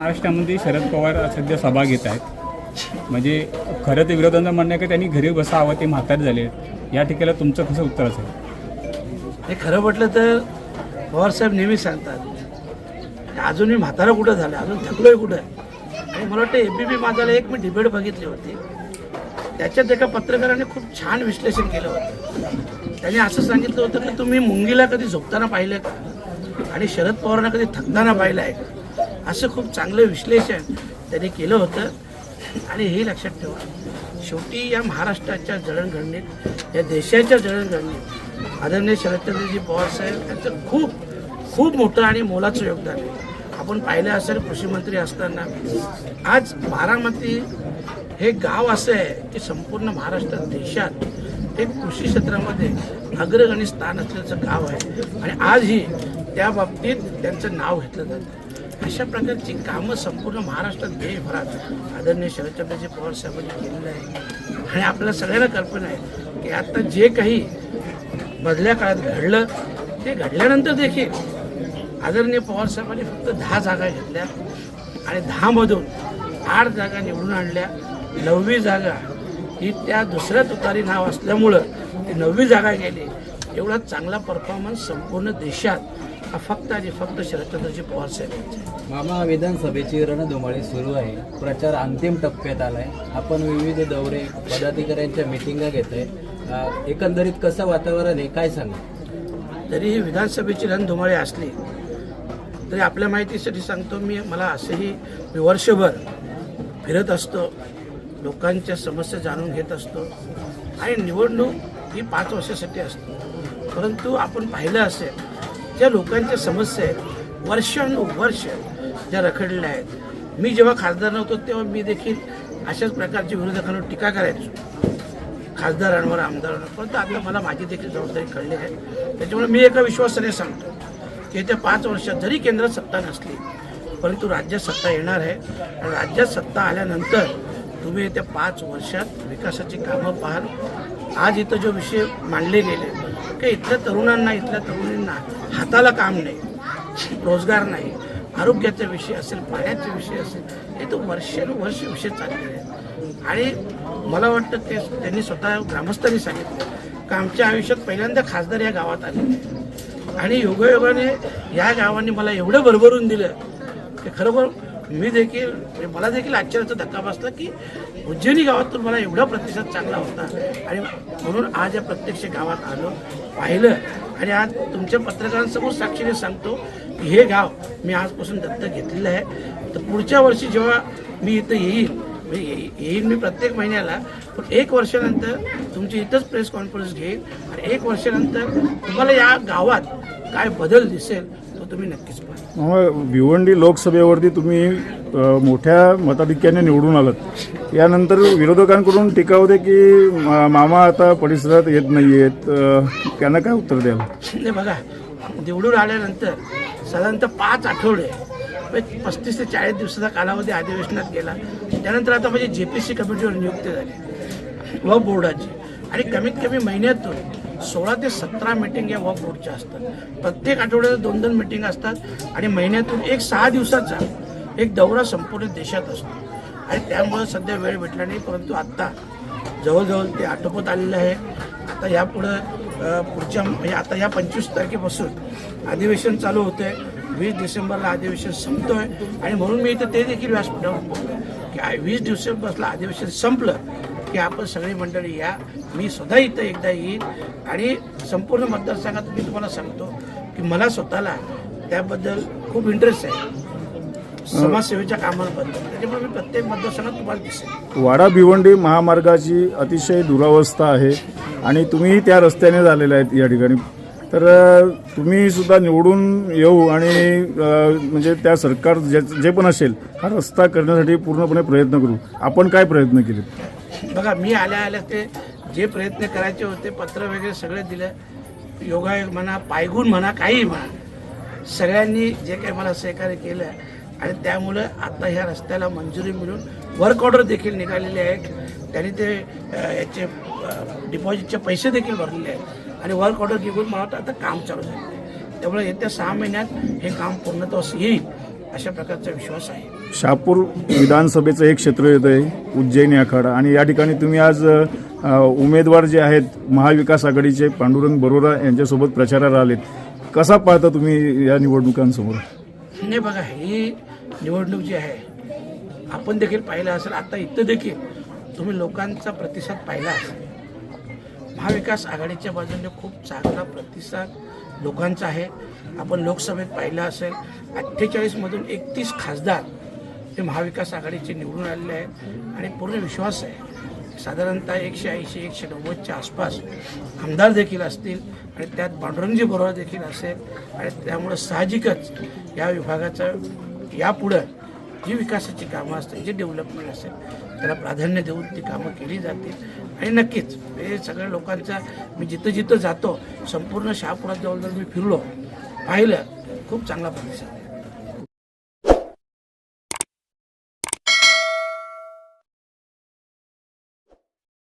महाराष्ट्रामध्ये शरद पवार सध्या सभा घेत आहेत. म्हणजे खरं तर विरोधांचं म्हणणं आहे की त्यांनी घरी बसावं ते म्हातारे झाले. या ठिकाणी तुमचं कसं उत्तर असेल? हे खरं म्हटलं तर पवारसाहेब नेहमी सांगतात अजूनही म्हातारा कुठं झालं? अजून थकलोय कुठं? आणि मला वाटतं ए बी पी माझाला एक मी डिबेट बघितली होती. त्याच्यात एका पत्रकाराने खूप छान विश्लेषण केलं होतं. त्याने असं सांगितलं होतं की तुम्ही मुंगीला कधी झोपताना पाहिलं का? आणि शरद पवारांना कधी थकताना पाहिलं आहे का? असं खूप चांगलं विश्लेषण त्यांनी केलं होतं. आणि हे लक्षात ठेवा शेवटी या महाराष्ट्राच्या जडणघडणीत या देशाच्या जडणघडणीत आदरणीय शरदचंद्रजी पवार साहेब यांचं खूप खूप मोठं आणि मोलाचं योगदान आहे. आपण पाहिलं असेल कृषीमंत्री असताना आज बारामती हे गाव असं आहे की संपूर्ण महाराष्ट्रात देशात एक कृषी क्षेत्रामध्ये अग्रगणी स्थान असल्याचं गाव आहे. आणि आजही त्या बाबतीत त्यांचं नाव घेतलं जातं. अशा प्रकारची कामं संपूर्ण महाराष्ट्रात देशभरात आदरणीय शरदचंद्रजी पवार साहेबांनी केलेलं आहे आणि आपल्या सगळ्यांना कल्पना आहे की आता जे काही मधल्या काळात घडलं ते घडल्यानंतर देखील आदरणीय पवार साहेबांनी फक्त दहा जागा घेतल्या आणि दहामधून आठ जागा निवडून आणल्या. नववी जागा ही त्या दुसऱ्या तुतारी नाव असल्यामुळं ती नववी जागा गेली. एवढा चांगला परफॉर्मन्स संपूर्ण देशात हा फक्त आणि फक्त शरदचंद्रजी पवार साहेब यांचा आहे. मामा विधानसभेची रणधुमाळी सुरू आहे. प्रचार अंतिम टप्प्यात आलाय. आपण विविध दौरे पदाधिकाऱ्यांच्या मिटिंगा घेत आहे एकंदरीत कसं वातावरण आहे? काय सांगा? जरी ही विधानसभेची रणधुमाळी असली तरी आपल्या माहितीसाठी सांगतो मी मला असंही मी वर्षभर फिरत असतो. लोकांच्या समस्या जाणून घेत असतो. आणि निवडणूक ही पाच वर्षासाठी असते. परंतु आपण पाहिलं असेल ज्या लोकांच्या समस्या आहेत वर्षानुवर्ष ज्या रखडल्या आहेत. मी जेव्हा खासदार नव्हतो तेव्हा मी देखील अशाच प्रकारची विरोधकांवर टीका करायचो. खासदारांवर आमदारांवर. परंतु आता मला माझी देखील जबाबदारी कळली आहे. त्याच्यामुळे मी एका विश्वासाने सांगतो की येत्या पाच वर्षात जरी केंद्रात सत्ता नसली परंतु राज्यात सत्ता येणार आहे. आणि राज्यात सत्ता आल्यानंतर तुम्ही येत्या पाच वर्षात विकासाची कामं पाहाल. आज इथं जो विषय मांडले गेले की इथल्या तरुणांना इथल्या तरुणींना हाताला काम नाही रोजगार नाही आरोग्याचा विषय असेल पाण्याचा विषय असेल हे तो वर्षानुवर्ष विषय चाललेले आहेत. आणि मला वाटतं ते त्यांनी स्वतः ग्रामस्थांनी सांगितलं का आमच्या आयुष्यात पहिल्यांदा खासदार या गावात आले. आणि योगायोगाने या गावाने मला एवढं भरभरून दिलं की खरोखर मी देखील म्हणजे मला देखील आश्चर्याचा धक्का बसला की उज्जैनी गावातून मला एवढा प्रतिसाद चांगला होता. आणि म्हणून आज या प्रत्यक्ष गावात आलो पाहिलं. आणि आज तुमच्या पत्रकारांसमोर साक्षीने सांगतो की हे गाव मी आजपासून दत्तक घेतलेलं आहे. तर पुढच्या वर्षी जेव्हा मी इथं येईल म्हणजे ये- येईन मी प्रत्येक महिन्याला पण एक वर्षानंतर तुमची इथंच प्रेस कॉन्फरन्स घेईन आणि एक वर्षानंतर तुम्हाला या गावात काय बदल दिसेल तुम्ही नक्कीच पाहा. मग भिवंडी लोकसभेवरती तुम्ही अ, मोठ्या मताधिक्याने निवडून आलात. यानंतर विरोधकांकडून टीका होते की मा- मामा आता परिसरात येत नाही आहेत त्यांना काय उत्तर द्याल? नाही बघा निवडून आल्यानंतर साधारणतः पाच आठवडे म्हणजे पस्तीस ते चाळीस दिवसाचा कालावधी अधिवेशनात गेला. त्यानंतर आता माझी जे पी सी कमिटीवर नियुक्ती झाली. वक्फ बोर्डाची. आणि कमीत कमी महिन्यातून सोळा ते सतरा मिटिंग या वॉक बोर्डच्या असतात. प्रत्येक आठवड्यात दोन दोन मिटिंग असतात आणि महिन्यातून एक सहा दिवसाचा एक दौरा संपूर्ण देशात असतो. आणि त्यामुळं सध्या वेळ भेटला नाही परंतु आत्ता जवळजवळ ते आटोपत आलेलं आहे. आता यापुढं पुढच्या म्हणजे आता या पंचवीस तारखेपासून अधिवेशन चालू होतं आहे वीस डिसेंबरला अधिवेशन संपतो आहे आणि म्हणून मी इथं ते देखील व्यासपीठावर बोललो की वीस डिसेंबरला अधिवेशन संपलं की आपण सगळी मंडळी या मी सुद्धा इथं एकदा येईन आणि संपूर्ण मतदारसंघात मी तुम्हाला सांगतो की मला स्वतःला त्याबद्दल खूप इंटरेस्ट आहे. समाजसेवेच्या कामांबद्दल. त्याच्यामुळे मी प्रत्येक मतदारसंघात तुम्हाला दिसेल. वाडा भिवंडी महामार्गाची अतिशय दुरावस्था आहे आणि तुम्ही त्या रस्त्याने झालेले आहेत या ठिकाणी. तर तुम्ही सुद्धा निवडून येऊ आणि म्हणजे त्या सरकार जे जे पण असेल हा रस्ता करण्यासाठी पूर्णपणे प्रयत्न करू. आपण काय प्रयत्न केले बघा मी आल्या आल्या ते जे प्रयत्न करायचे होते पत्र वगैरे सगळे दिलं. योगायोग म्हणा पायगुण म्हणा काही म्हणा. सगळ्यांनी जे काही मला सहकार्य केलं आणि त्यामुळं आता ह्या रस्त्याला मंजुरी मिळून वर्क ऑर्डर देखील निघालेले आहेत. त्यांनी ते याचे डिपॉझिटचे पैसे देखील भरलेले आहेत. आणि वर्क ऑर्डर निघून मला वाटतं आता काम चालू झालं त्यामुळे येत्या सहा महिन्यात हे काम पूर्णत्वास येईल अशा प्रकारचा विश्वास आहे. शहापूर विधानसभेचं एक क्षेत्र येतं आहे उज्जैनी आखाडा. आणि या ठिकाणी तुम्ही आज उमेदवार जे आहेत महाविकास आघाडीचे पांडुरंग बरोरा यांच्यासोबत प्रचाराला आलेत. कसा पाहता तुम्ही या निवडणुकांसमोर? नाही बघा ही निवडणूक जी आहे आपण देखील पाहिलं असेल आता इथं देखील तुम्ही लोकांचा प्रतिसाद पाहिला असेल. महाविकास आघाडीच्या बाजूने खूप चांगला प्रतिसाद लोकांचा आहे. आपण लोकसभेत पाहिलं असेल अठ्ठेचाळीसमधून एकतीस खासदार हे महाविकास आघाडीचे निवडून आलेले आहेत. आणि पूर्ण विश्वास आहे. साधारणतः एकशे ऐंशी एकशे नव्वदच्या आसपास आमदार देखील असतील आणि त्यात पांडुरंगजी बरोबर देखील असेल आणि त्यामुळं साहजिकच या विभागाचं यापुढं जी विकासाची कामं असतील जी डेव्हलपमेंट असेल त्याला प्राधान्य देऊन ती कामं केली जातील आणि नक्कीच हे सगळ्या लोकांचा मी जिथं जिथं जातो संपूर्ण शहापुरात जवळजवळ मी फिरलो पाहिलं खूप चांगला प्रतिसाद आहे.